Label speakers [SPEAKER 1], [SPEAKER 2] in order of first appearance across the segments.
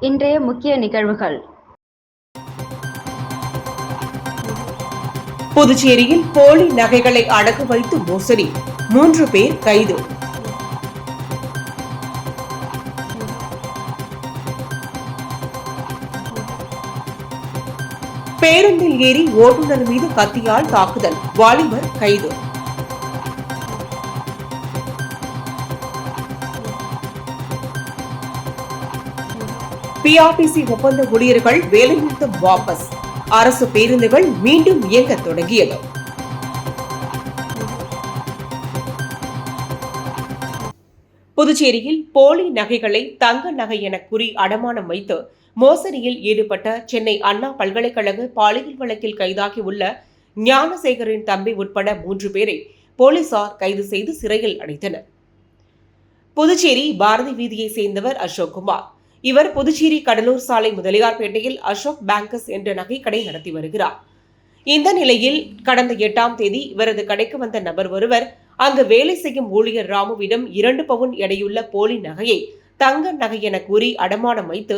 [SPEAKER 1] இன்றைய முக்கிய நிகழ்வுகள்.
[SPEAKER 2] புதுச்சேரியில் போலி நகைகளை அடகு வைத்து மோசடி. மூன்று பேர் கைது. பேருந்தில் ஏறி ஓட்டுநர் மீது கத்தியால் தாக்குதல். வாலிபர் கைது. பிஆர்டிசி ஒப்பந்த ஊழியர்கள் வேலைநிறுத்தம் வாபஸ். அரசு பேருந்துகள் மீண்டும் இயங்க தொடங்கியது. புதுச்சேரியில் போலி நகைகளை தங்க நகை என கூறி அடமானம் வைத்து மோசடியில் ஈடுபட்ட சென்னை அண்ணா பல்கலைக்கழக பாலியல் வழக்கில் கைதாகியுள்ள ஞானசேகரின் தம்பி உட்பட மூன்று பேரை போலீசார் கைது செய்து சிறையில் அடைத்தனர். புதுச்சேரி பாரதி வீதியை சேர்ந்தவர் அசோக்குமார் இவர் புதுச்சேரி கடலூர் சாலை முதலியார்பேட்டையில் அசோக் பேங்கஸ் என்ற நகைக்கடை நடத்தி வருகிறார். இந்த நிலையில் கடந்த எட்டாம் தேதி இவரது கடைக்கு வந்த நபர் ஒருவர் அங்கு வேலை செய்யும் ஊழியர் ராமுவிடம் இரண்டு பவுன் எடையுள்ள போலி நகையை தங்க நகை என கூறி அடமானம் வைத்து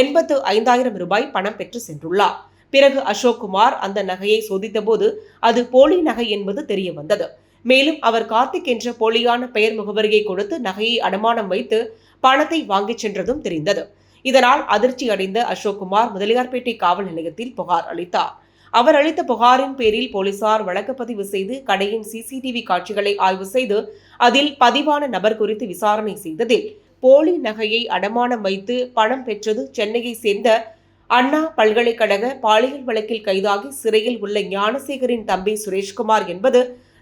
[SPEAKER 2] எண்பத்து ஐந்தாயிரம் ரூபாய் பணம் பெற்று சென்றுள்ளார். பிறகு அசோக் குமார் அந்த நகையை சோதித்தபோது அது போலி நகை என்பது தெரிய வந்தது மேலும் அவர் கார்த்திக் என்ற போலியான பெயர் முகவரியை கொடுத்து நகையை அடமானம் வைத்து பணத்தை வாங்கிச் சென்றதும் தெரிந்தது. இதனால் அதிர்ச்சி அடைந்த அசோக்குமார் முதலியார்பேட்டை காவல் நிலையத்தில் புகார் அளித்தார். அவர் அளித்த புகாரின் பேரில் போலீசார் வழக்கு பதிவு செய்து கடையின் சிசிடிவி காட்சிகளை ஆய்வு செய்து அதில் பதிவான நபர் குறித்து விசாரணை செய்ததில் போலி நகையை அடமானம் வைத்து பணம் பெற்றது சென்னையை சேர்ந்த அண்ணா பல்கலைக்கழக பாலியல் வழக்கில் கைதாகி சிறையில் உள்ள ஞானசேகரின் தம்பி சுரேஷ்குமார் என்பது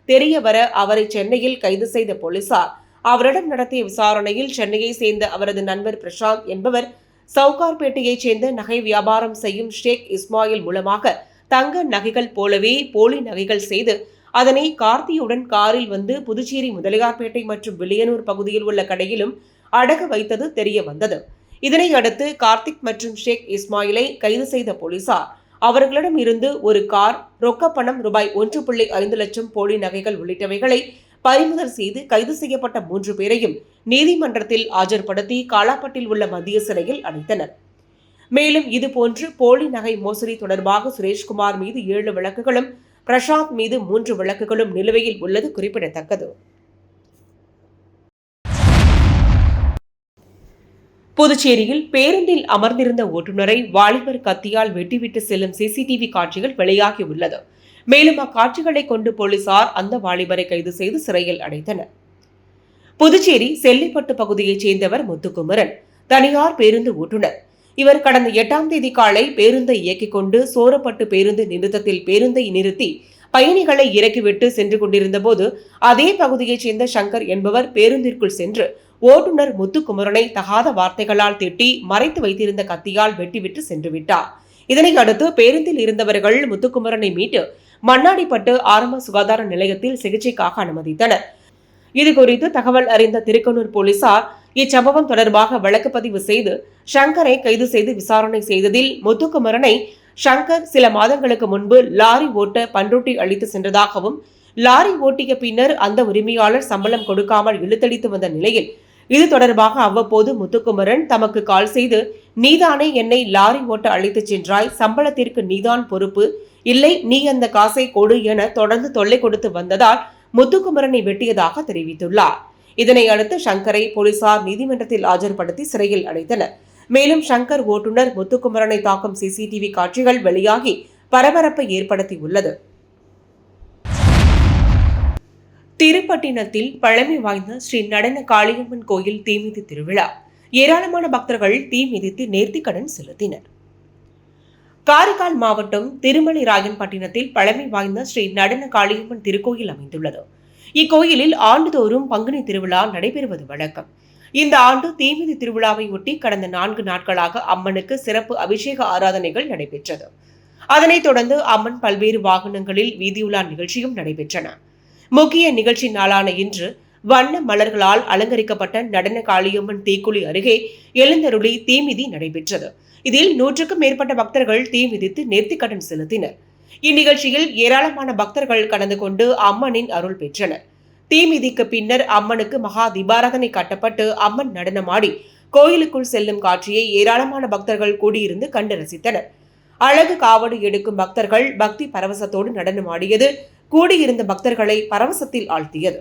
[SPEAKER 2] தெரியவர அவரை சென்னையில் கைது செய்த போலீசார். அவரிடம் நடத்திய விசாரணையில் சென்னையை சேர்ந்த அவரது நண்பர் பிரசாந்த் என்பவர் சவுகார்பேட்டையைச் சேர்ந்த நகை வியாபாரம் செய்யும் ஷேக் இஸ்மாயில் மூலமாக தங்க நகைகள் போலவே போலி நகைகள் செய்து அதனை கார்த்தியுடன் காரில் வந்து புதுச்சேரி முதலியார்பேட்டை மற்றும் வில்லியனூர் பகுதியில் உள்ள கடையிலும் அடகு வைத்தது தெரிய வந்தது இதனை அடுத்து கார்த்திக் மற்றும் ஷேக் இஸ்மாயிலை கைது செய்த போலீசார் அவர்களிடம் இருந்து ஒரு கார் ரொக்கப்பணம் ரூபாய் ஒன்று புள்ளி ஐந்து லட்சம் போலி நகைகள் உள்ளிட்டவைகளை பறிமுதல் செய்து கைது செய்யப்பட்ட மூன்று பேரையும் நீதிமன்றத்தில் ஆஜர்படுத்தி காலாப்பட்டில் உள்ள மத்திய சிறையில் அடைத்தனர். மேலும் இதுபோன்று போலி நகை மோசடி தொடர்பாக சுரேஷ்குமார் மீது ஏழு வழக்குகளும் பிரசாந்த் மீது மூன்று வழக்குகளும் நிலுவையில் உள்ளது குறிப்பிடத்தக்கது. புதுச்சேரியில் பேருந்தில் அமர்ந்திருந்த ஓட்டுநரை வாலிபர் கத்தியால் வெட்டிவிட்டு செல்லும் சிசிடிவி காட்சிகள் வெளியாகியுள்ளது மேலும் அக்காட்சிகளை கொண்டு போலீசார் அந்த வாலிபரை கைது செய்து சிறையில் அடைத்தனர். புதுச்சேரி செல்லிப்பட்டு பகுதியைச் சேர்ந்தவர் முத்துக்குமரன். தனியார் பேருந்து ஓட்டுநர். இவர் கடந்த எட்டாம் தேதி காலை பேருந்தை இயக்கிக் கொண்டு சோரப்பட்டு பேருந்து நிறுத்தத்தில் பேருந்தை நிறுத்தி பயணிகளை இறக்கிவிட்டு சென்று கொண்டிருந்தபோது அதே பகுதியைச் சேர்ந்த சங்கர் என்பவர் பேருந்திற்குள் சென்று ஓட்டுநர் முத்துக்குமரனை தகாத வார்த்தைகளால் திட்டி மறைத்து வைத்திருந்த கத்தியால் வெட்டிவிட்டு சென்று விட்டார். இதனை அடுத்து பேருந்தில் இருந்தவர்கள் முத்துக்குமரனை மீட்டு மண்ணாடிப்பட்டு ஆரம்ப சுகாதார நிலையத்தில் சிகிச்சைக்காக அனுமதித்தனர். இதுகுறித்து தகவல் அறிந்த திருக்கனூர் போலீசார் இச்சம்பவம் தொடர்பாக வழக்கு பதிவு செய்து ஷங்கரை கைது செய்து விசாரணை செய்ததில் முத்துக்குமரனை ஷங்கர் சில மாதங்களுக்கு முன்பு லாரி ஓட்ட பண்ருட்டி அளித்து சென்றதாகவும் லாரி ஓட்டிய பின்னர் அந்த உரிமையாளர் சம்பளம் கொடுக்காமல் இழுத்தடித்து வந்த நிலையில் இது தொடர்பாக அவ்வப்போது முத்துக்குமரன் தமக்கு கால் செய்து நீதானே என்னை லாரி ஓட்ட அழைத்துச் சென்றாய் சம்பளத்திற்கு நீதான் பொறுப்பு இல்லை நீ அந்த காசை கொடு என தொடர்ந்து தொல்லை கொடுத்து வந்ததால் முத்துக்குமரனை வெட்டியதாக தெரிவித்துள்ளார். இதனை அடுத்து சங்கரை போலீசார் நீதிமன்றத்தில் ஆஜர்படுத்தி சிறையில் அடைத்தனர். மேலும் சங்கர் ஓட்டுநர் முத்துக்குமரனை தாக்கும் சிசிடிவி காட்சிகள் வெளியாகி பரபரப்பை ஏற்படுத்தியுள்ளது. திருப்பட்டினத்தில் பழமை வாய்ந்த ஸ்ரீ நடன காளியம்மன் கோயில் தீமிதி திருவிழா. ஏராளமான பக்தர்கள் தீ மிதித்து நேர்த்திக்கடன் செலுத்தினர். காரைக்கால் மாவட்டம் திருமலைராயன்பட்டினத்தில் பழமை வாய்ந்த ஸ்ரீ நடன காளியம்மன் திருக்கோயில் அமைந்துள்ளது. இக்கோயிலில் ஆண்டுதோறும் பங்குனி திருவிழா நடைபெறுவது வழக்கம். இந்த ஆண்டு தீமிதி திருவிழாவை ஒட்டி கடந்த நான்கு நாட்களாக அம்மனுக்கு சிறப்பு அபிஷேக ஆராதனைகள் நடைபெற்றது. அதனைத் தொடர்ந்து அம்மன் பல்வேறு வாகனங்களில் வீதியுலா நிகழ்ச்சியும் நடைபெற்றன. முக்கிய நிகழ்ச்சி நாளான இன்று வண்ண மலர்களால் அலங்கரிக்கப்பட்ட நடன காளியம்மன் தீக்குழி அருகே எழுந்தருளி தீமிதி நடைபெற்றது. இதில் நூற்றுக்கும் மேற்பட்ட பக்தர்கள் தீ மிதித்து நேர்த்திக்கடன் செலுத்தினர். இந்நிகழ்ச்சியில் ஏராளமான பக்தர்கள் கலந்து கொண்டு அம்மனின் அருள் பெற்றனர். தீ மிதிக்கு பின்னர் அம்மனுக்கு மகா தீபாராதனை கட்டப்பட்டு அம்மன் நடனமாடி கோயிலுக்குள் செல்லும் காட்சியை ஏராளமான பக்தர்கள் கூடியிருந்து கண்டு ரசித்தனர். அழகு காவடி எடுக்கும் பக்தர்கள் பக்தி பரவசத்தோடு நடனமாடியது கூடியிருந்த பக்தர்களை பரவசத்தில் ஆழ்த்தியது.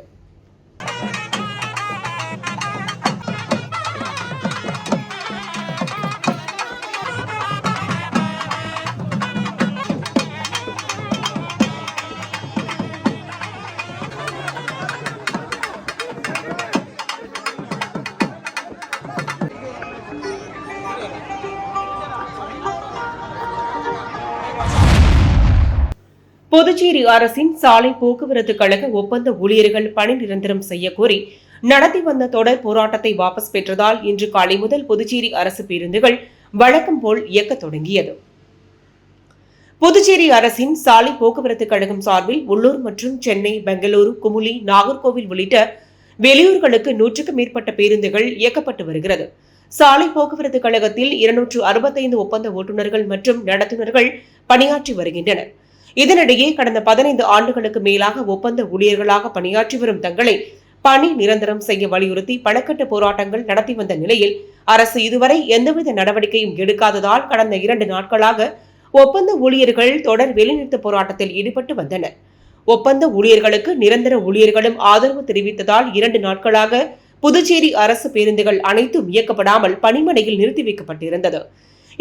[SPEAKER 2] புதுச்சேரி அரசின் சாலை போக்குவரத்து கழக ஒப்பந்த ஊழியர்கள் பணி நிரந்தரம் செய்யக்கோரி கோரி நடத்தி வந்த தொடர் போராட்டத்தை வாபஸ் பெற்றதால் இன்று காலை முதல் புதுச்சேரி அரசு பேருந்துகள் வழக்கம் போல் இயக்க தொடங்கியது. புதுச்சேரி அரசின் சாலை போக்குவரத்து கழகம் சார்பில் உள்ளூர் மற்றும் சென்னை பெங்களூரு குமுளி நாகர்கோவில் உள்ளிட்ட வெளியூர்களுக்கு நூற்றுக்கும் மேற்பட்ட பேருந்துகள் இயக்கப்பட்டு வருகிறது. சாலை போக்குவரத்து கழகத்தில் இருநூற்று அறுபத்தைந்து ஒப்பந்த ஓட்டுநர்கள் மற்றும் நடத்துனர்கள் பணியாற்றி வருகின்றனர். இதனிடையே கடந்த பதினைந்து ஆண்டுகளுக்கு மேலாக ஒப்பந்த ஊழியர்களாக பணியாற்றி வரும் தங்களை பணி நிரந்தரம் செய்ய வலியுறுத்தி பணக்கட்டு போராட்டங்கள் நடத்தி வந்த நிலையில் அரசு இதுவரை எந்தவித நடவடிக்கையும் எடுக்காததால் கடந்த இரண்டு நாட்களாக ஒப்பந்த ஊழியர்கள் தொடர் வெளிநிறுத்த போராட்டத்தில் ஈடுபட்டு வந்தனர். ஒப்பந்த ஊழியர்களுக்கு நிரந்தர ஊழியர்களும் ஆதரவு தெரிவித்ததால் இரண்டு நாட்களாக புதுச்சேரி அரசு பேருந்துகள் அனைத்தும் இயக்கப்படாமல் பணிமனையில் நிறுத்தி வைக்கப்பட்டிருந்தது.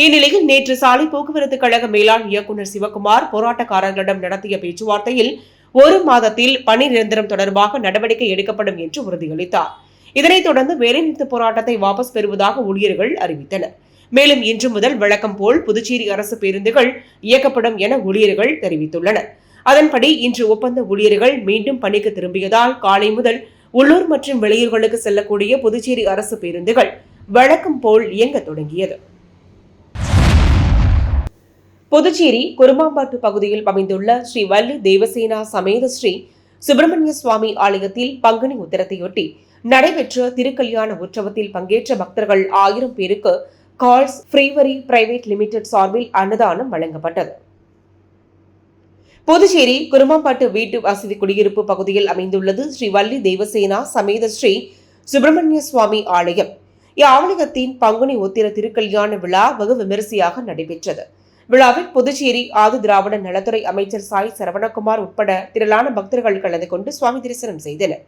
[SPEAKER 2] இந்நிலையில் நேற்று சாலை போக்குவரத்து கழக மேலாண் இயக்குநர் சிவகுமார் போராட்டக்காரர்களிடம் நடத்திய பேச்சுவார்த்தையில் ஒரு மாதத்தில் பணி நிரந்தரம் தொடர்பாக நடவடிக்கை எடுக்கப்படும் என்று உறுதியளித்தார். இதனைத் தொடர்ந்து வேலைநிறுத்த போராட்டத்தை வாபஸ் பெறுவதாக ஊழியர்கள் அறிவித்தனர். மேலும் இன்று முதல் வழக்கம் போல் புதுச்சேரி அரசு பேருந்துகள் இயக்கப்படும் என ஊழியர்கள் தெரிவித்துள்ளனர். அதன்படி இன்று ஒப்பந்த ஊழியர்கள் மீண்டும் பணிக்கு திரும்பியதால் காலை முதல் உள்ளூர் மற்றும் வெளியூர்களுக்கு செல்லக்கூடிய புதுச்சேரி அரசு பேருந்துகள் வழக்கம் போல் இயங்க தொடங்கியது. புதுச்சேரி குருமாம்பாட்டு பகுதியில் அமைந்துள்ள ஸ்ரீ வள்ளி தேவசேனா சமேத ஸ்ரீ சுப்பிரமணிய சுவாமி ஆலயத்தில் பங்குனி உத்திரத்தையொட்டி நடைபெற்ற திருக்கல்யாண உற்சவத்தில் பங்கேற்ற பக்தர்கள் ஆயிரம் பேருக்கு கால்ஸ் ஃப்ரீவரி பிரைவேட் லிமிடெட் சார்பில் அன்னதானம் வழங்கப்பட்டது. புதுச்சேரி குருமாம்பாட்டு வீட்டு வசதி குடியிருப்பு பகுதியில் அமைந்துள்ளது ஸ்ரீ வள்ளி தேவசேனா சமேத ஸ்ரீ சுப்பிரமணிய சுவாமி ஆலயம். இவ்வாலயத்தின் பங்குனி உத்திர திருக்கல்யாண விழா வெகு விமரிசையாக நடைபெற்றது. விழாவில் புதுச்சேரி ஆதி திராவிட நலத்துறை அமைச்சர் சாய் சரவணகுமார் உட்பட திரளான பக்தர்கள் கலந்து கொண்டு சுவாமி தரிசனம் செய்தனர்.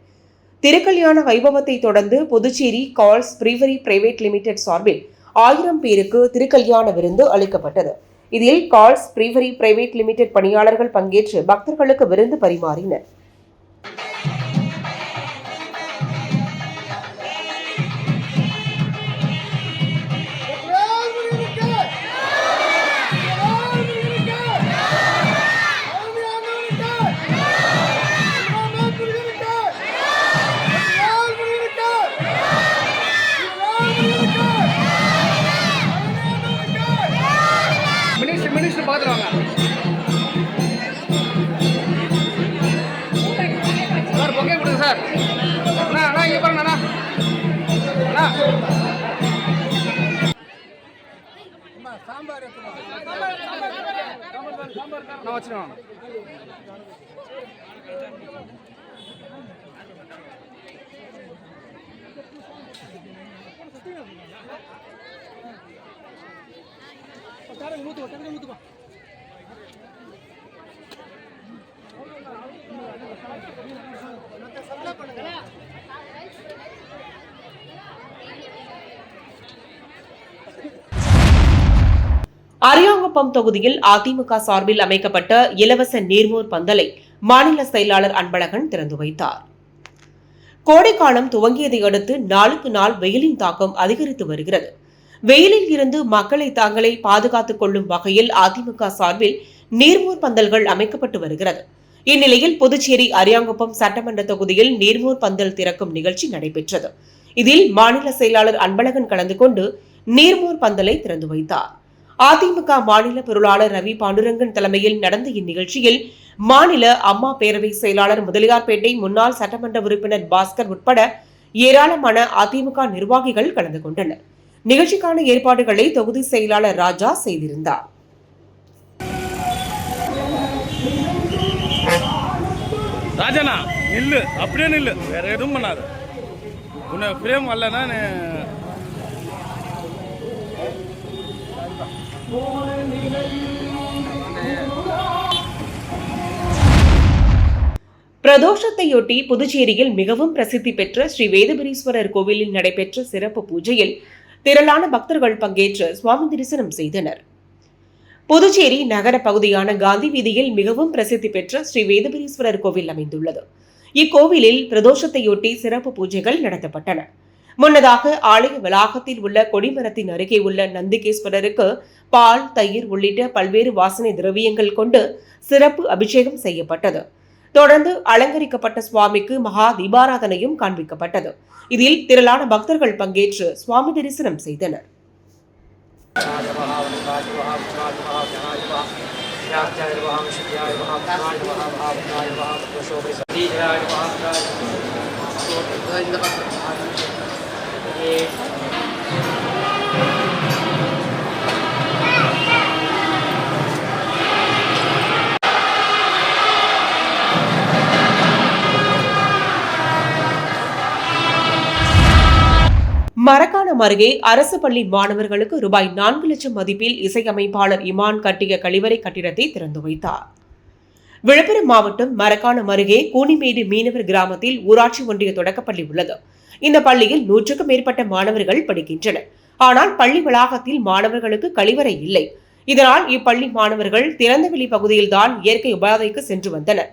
[SPEAKER 2] திருக்கல்யாண வைபவத்தை தொடர்ந்து Puducherry Kals brewery private limited சார்பில் ஆயிரம் பேருக்கு திருக்கல்யாண விருந்து அளிக்கப்பட்டது. இதில் கால்ஸ் பிரிவரி பிரைவேட் லிமிடெட் பணியாளர்கள் பங்கேற்று பக்தர்களுக்கு விருந்து பரிமாறினர்.
[SPEAKER 3] நான் வச்சுருவேன்
[SPEAKER 2] அரியாங்குப்பம் தொகுதியில் அதிமுக சார்பில் அமைக்கப்பட்ட இலவச நீர்மோர் பந்தலை மாநில செயலாளர் அன்பழகன் திறந்து வைத்தார். கோடைக்காலம் துவங்கியதை அடுத்து நாளுக்கு நாள் வெயிலின் தாக்கம் அதிகரித்து வருகிறது. வெயிலில் இருந்து மக்களை தாங்களே பாதுகாத்துக் கொள்ளும் வகையில் அதிமுக சார்பில் நீர்மோர் பந்தல்கள் அமைக்கப்பட்டு வருகிறது. இந்நிலையில் புதுச்சேரி அரியாங்குப்பம் சட்டமன்ற தொகுதியில் நீர்மோர் பந்தல் திறக்கும் நிகழ்ச்சி நடைபெற்றது. இதில் மாநில செயலாளர் அன்பழகன் கலந்து கொண்டு நீர்மோர் பந்தலை திறந்து வைத்தார். அதிமுக மாநில பொருளாளர் ரவி பாண்டுரங்கன் தலைமையில் நடந்த இந்நிகழ்ச்சியில் மாநில அம்மா பேரவை செயலாளர் முதலியார்பேட்டை முன்னாள் சட்டமன்ற உறுப்பினர் பாஸ்கர் உட்பட ஏராளமான அதிமுக நிர்வாகிகள் கலந்து கொண்டனர். நிகழ்ச்சிக்கான ஏற்பாடுகளை தொகுதி செயலாளர் ராஜா செய்திருந்தார்.
[SPEAKER 4] ராஜனா நில்லு. அப்படியே நில்லு. வேற எதுவும் பண்ணாத. உன்னை ஃப்ரேம் வரலன்னா
[SPEAKER 2] பிரதோஷத்தையொட்டி புதுச்சேரியில் மிகவும் பிரசித்தி பெற்ற ஸ்ரீ வேதபுரீஸ்வரர் கோவிலில் நடைபெற்ற சிறப்பு பூஜையில் திரளான பக்தர்கள் பங்கேற்று சுவாமி தரிசனம் செய்தனர். புதுச்சேரி நகர பகுதியான காந்தி வீதியில் மிகவும் பிரசித்தி பெற்ற ஸ்ரீ வேதபுரீஸ்வரர் கோவில் அமைந்துள்ளது. இக்கோவிலில் பிரதோஷத்தையொட்டி சிறப்பு பூஜைகள் நடத்தப்பட்டன. முன்னதாக ஆலய வளாகத்தில் உள்ள கொடிமரத்தின் அருகே உள்ள நந்திகேஸ்வரருக்கு பால் தயிர் உள்ளிட்ட பல்வேறு வாசனை திரவியங்கள் கொண்டு சிறப்பு அபிஷேகம் செய்யப்பட்டது. தொடர்ந்து அலங்கரிக்கப்பட்ட சுவாமிக்கு மகா தீபாராதனையும் காண்பிக்கப்பட்டது. இதில் திரளான பக்தர்கள் பங்கேற்று சுவாமி தரிசனம் செய்தனர். மரக்காணம் அருகே அரசு பள்ளி மாணவர்களுக்கு ரூபாய் நான்கு லட்சம் மதிப்பில் இசையமைப்பாளர் இமான் கட்டிய கழிவறை கட்டிடத்தை திறந்து வைத்தார். விழுப்புரம் மாவட்டம் மரக்காணம் அருகே கூனிமேடு மீனவர் கிராமத்தில் ஊராட்சி ஒன்றிய தொடக்கப்பள்ளி உள்ளது. இந்த பள்ளியில் நூற்றுக்கும் மேற்பட்ட மாணவர்கள் படிக்கின்றனர். ஆனால் பள்ளி வளாகத்தில் மாணவர்களுக்கு கழிவறை இல்லை. இதனால் இப்பள்ளி மாணவர்கள் திறந்தவெளி பகுதியில்தான் இயற்கை உபாதைக்கு சென்று வந்தனர்.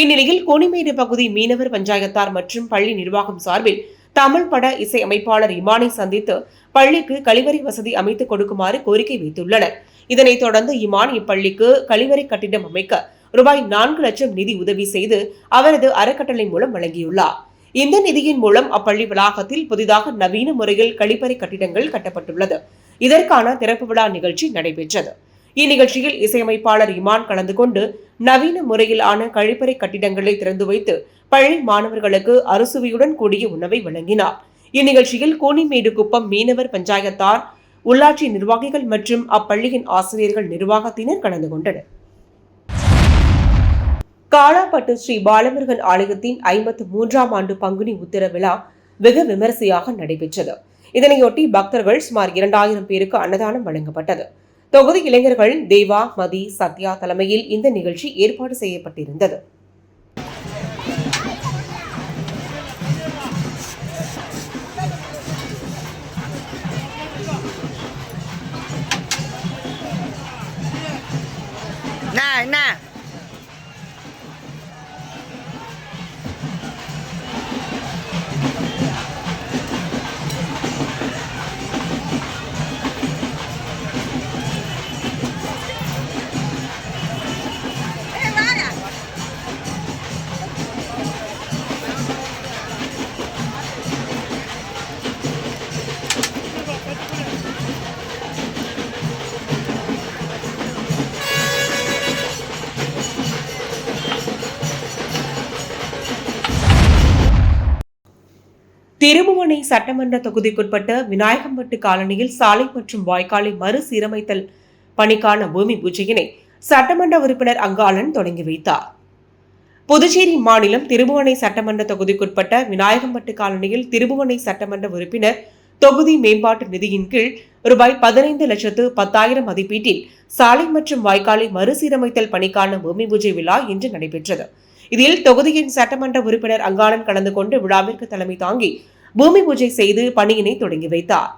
[SPEAKER 2] இந்நிலையில் கோணிமேடு பகுதி மீனவர் பஞ்சாயத்தார் மற்றும் பள்ளி நிர்வாகம் சார்பில் தமிழ் பட இசையமைப்பாளர் இமானை சந்தித்து பள்ளிக்கு கழிவறை வசதி அமைத்துக் கொடுக்குமாறு கோரிக்கை வைத்துள்ளனர். இதனைத் தொடர்ந்து இமான் இப்பள்ளிக்கு கழிவறை கட்டிடம் அமைக்க ரூபாய் நான்கு லட்சம் நிதி உதவி செய்து அவரது அறக்கட்டளை மூலம் வழங்கியுள்ளார். இந்த நிதியின் மூலம் அப்பள்ளி வளாகத்தில் புதிதாக நவீன முறையில் கழிப்பறை கட்டிடங்கள் கட்டப்பட்டுள்ளது. இதற்கான திறப்பு விழா நிகழ்ச்சி நடைபெற்றது. இந்நிகழ்ச்சியில் இசையமைப்பாளர் இமான் கலந்து கொண்டு நவீன முறையிலான கழிப்பறை கட்டிடங்களை திறந்து வைத்து பள்ளி மாணவர்களுக்கு அறுசுவையுடன் கூடிய உணவை வழங்கினார். இந்நிகழ்ச்சியில் கோணிமேடு குப்பம் மீனவர் பஞ்சாயத்தார் உள்ளாட்சி நிர்வாகிகள் மற்றும் அப்பள்ளியின் ஆசிரியர்கள் நிர்வாகத்தினர் கலந்து கொண்டனர். காலாப்பட்டு ஸ்ரீ பாலமுருகன் ஆலயத்தின் ஐம்பத்து மூன்றாம் ஆண்டு பங்குனி உத்திர விழா வெகு விமரிசையாக நடைபெற்றது. இதனையொட்டி பக்தர்கள் சுமார் இரண்டாயிரம் பேருக்கு அன்னதானம் வழங்கப்பட்டது. தொகுதி இளைஞர்கள் தேவா மதி சத்யா தலைமையில் இந்த நிகழ்ச்சி ஏற்பாடு செய்யப்பட்டிருந்தது.
[SPEAKER 5] என்ன
[SPEAKER 2] திருபுவனை சட்டமன்ற தொகுதிக்குட்பட்ட விநாயகம்பட்டு காலனியில் சாலை மற்றும் வாய்க்காலை மறுசீரமைத்தல் பணிக்கான பூமி பூஜையினை சட்டமன்ற உறுப்பினர் அங்காளன் தொடங்கி வைத்தார். புதுச்சேரி மாநிலம் திருபுவனை சட்டமன்ற தொகுதிக்குட்பட்ட விநாயகம்பட்டு காலனியில் திருபுவனை சட்டமன்ற உறுப்பினர் தொகுதி மேம்பாட்டு நிதியின் கீழ் ரூபாய் பதினைந்து லட்சத்து பத்தாயிரம் மதிப்பீட்டில் சாலை மற்றும் வாய்க்காலை மறுசீரமைத்தல் பணிக்கான பூமி பூஜை விழா இன்று நடைபெற்றது. இதில் தொகுதியின் சட்டமன்ற உறுப்பினர் அங்காளன் கலந்து கொண்டு விழாவிற்கு தலைமை தாங்கி பூமி பூஜை செய்து பணியினை தொடங்கி வைத்தார்.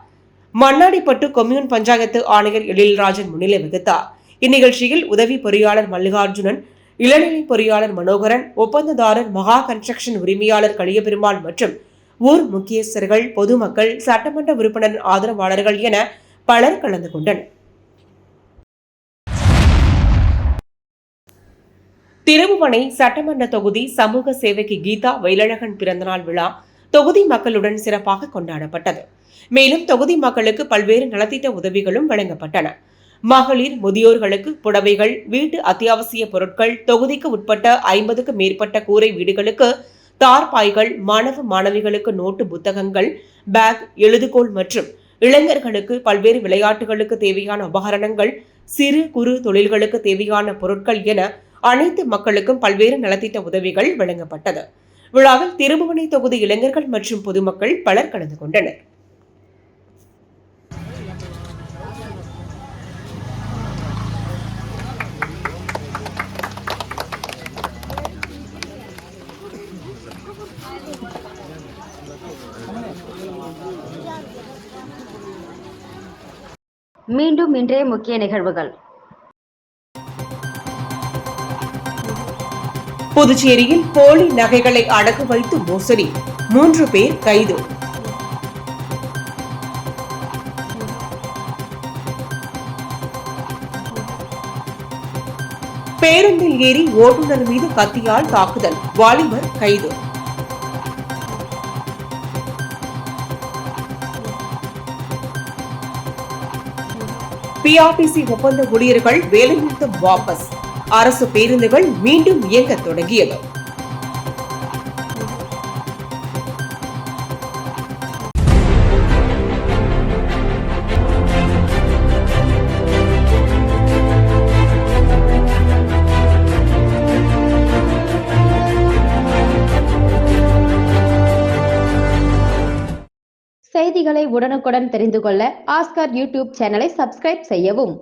[SPEAKER 2] மண்ணாடிப்பட்டு கொம்யூன் பஞ்சாயத்து ஆணையர் எழில்ராஜன் முன்னிலை வகித்தார். இந்நிகழ்ச்சியில் உதவி பொறியாளர் மல்லிகார்ஜுனன் இளநிலை பொறியாளர் மனோகரன் ஒப்பந்ததாரர் மகா கன்ஸ்ட்ரக்ஷன் உரிமையாளர் களியபெருமாள் மற்றும் ஊர் முக்கியஸ்தர்கள் பொதுமக்கள் சட்டமன்ற உறுப்பினர் ஆதரவாளர்கள் என பலர் கலந்து கொண்டனர். திருபுவனை சட்டமன்ற தொகுதி சமூக சேவைக்கு கீதா வயலழகன் பிறந்தநாள் விழா தொகுதி மக்களுடன் சிறப்பாக கொண்டாடப்பட்டது. மேலும் தொகுதி மக்களுக்கு பல்வேறு நலத்திட்ட உதவிகளும் வழங்கப்பட்டன. மகளிர் முதியோர்களுக்கு புடவைகள் வீட்டு அத்தியாவசிய பொருட்கள் தொகுதிக்கு உட்பட்ட ஐம்பதுக்கு மேற்பட்ட கூரை வீடுகளுக்கு தார்பாய்கள் மாணவ மாணவிகளுக்கு நோட்டு புத்தகங்கள் பேக் எழுதுகோள் மற்றும் இளைஞர்களுக்கு பல்வேறு விளையாட்டுகளுக்கு தேவையான உபகரணங்கள் சிறு குறு தொழில்களுக்கு தேவையான பொருட்கள் என அனைத்து மக்களுக்கும் பல்வேறு நலத்திட்ட உதவிகள் வழங்கப்பட்டது. விழாவில் திருமுவனை தொகுதி இளைஞர்கள் மற்றும் பொதுமக்கள் பலர் கலந்து கொண்டனர்.
[SPEAKER 1] மீண்டும் இன்றைய முக்கிய நிகழ்வுகள்.
[SPEAKER 2] புதுச்சேரியில் போலி நகைகளை அடகு வைத்து மோசடி. மூன்று பேர் கைது. பேருந்தில் ஏறி ஓட்டுநர் மீது கத்தியால் தாக்குதல். வாலிபர் கைது. பிஆர்டிசி ஒப்பந்த ஊழியர்கள் வேலைநிறுத்தம் வாபஸ். அரசு பேருந்துகள் மீண்டும் இயங்க தொடங்கியது.
[SPEAKER 1] செய்திகளை உடனுக்குடன் தெரிந்து கொள்ள ஆஸ்கார் யூடியூப் சேனலை சப்ஸ்கிரைப் செய்யவும்.